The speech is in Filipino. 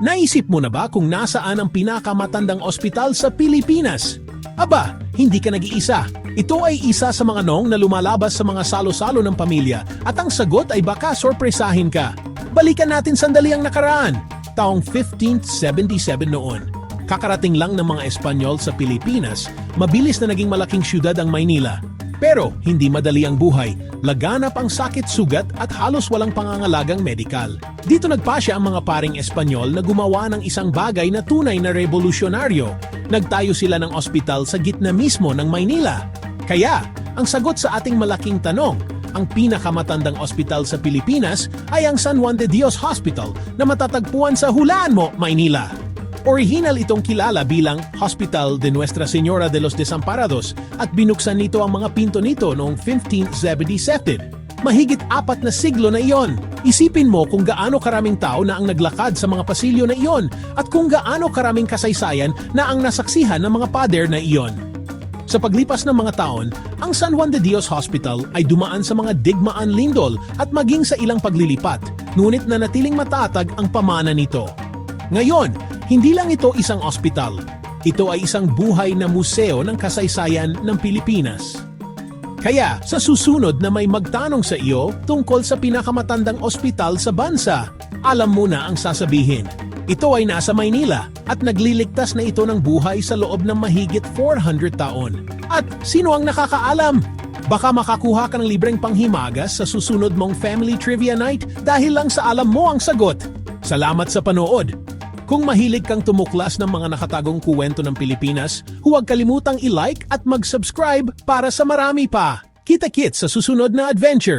Naisip mo na ba kung nasaan ang pinakamatandang ospital sa Pilipinas? Aba, hindi ka nag-iisa. Ito ay isa sa mga nong na lumalabas sa mga salo-salo ng pamilya at ang sagot ay baka sorpresahin ka. Balikan natin sandali ang nakaraan. Taong 1577 noon. Kakarating lang ng mga Espanyol sa Pilipinas, mabilis na naging malaking syudad ang Maynila. Pero hindi madali ang buhay, laganap ang sakit sugat at halos walang pangangalagang medikal. Dito nagpasya ang mga paring Espanyol na gumawa ng isang bagay na tunay na revolusyonaryo. Nagtayo sila ng ospital sa gitna mismo ng Maynila. Kaya, ang sagot sa ating malaking tanong, ang pinakamatandang ospital sa Pilipinas ay ang San Juan de Dios Hospital na matatagpuan sa Hulaan mo, Maynila. Original itong kilala bilang Hospital de Nuestra Señora de los Desamparados at binuksan nito ang mga pinto nito noong 1577. Mahigit apat na siglo na iyon. Isipin mo kung gaano karaming tao na ang naglakad sa mga pasilyo na iyon at kung gaano karaming kasaysayan na ang nasaksihan ng mga pader na iyon. Sa paglipas ng mga taon, ang San Juan de Dios Hospital ay dumaan sa mga digmaan lindol at maging sa ilang paglilipat, ngunit nanatiling matatag ang pamana nito. Ngayon, hindi lang ito isang ospital. Ito ay isang buhay na museo ng kasaysayan ng Pilipinas. Kaya, sa susunod na may magtanong sa iyo tungkol sa pinakamatandang ospital sa bansa, alam mo na ang sasabihin. Ito ay nasa Maynila at nagliligtas na ito ng buhay sa loob ng mahigit 400 taon. At sino ang nakakaalam? Baka makakuha ka ng libreng panghimagas sa susunod mong Family Trivia Night dahil lang sa alam mo ang sagot. Salamat sa panood! Kung mahilig kang tumuklas ng mga nakatagong kuwento ng Pilipinas, huwag kalimutang i-like at mag-subscribe para sa marami pa. Kita-kits sa susunod na adventure!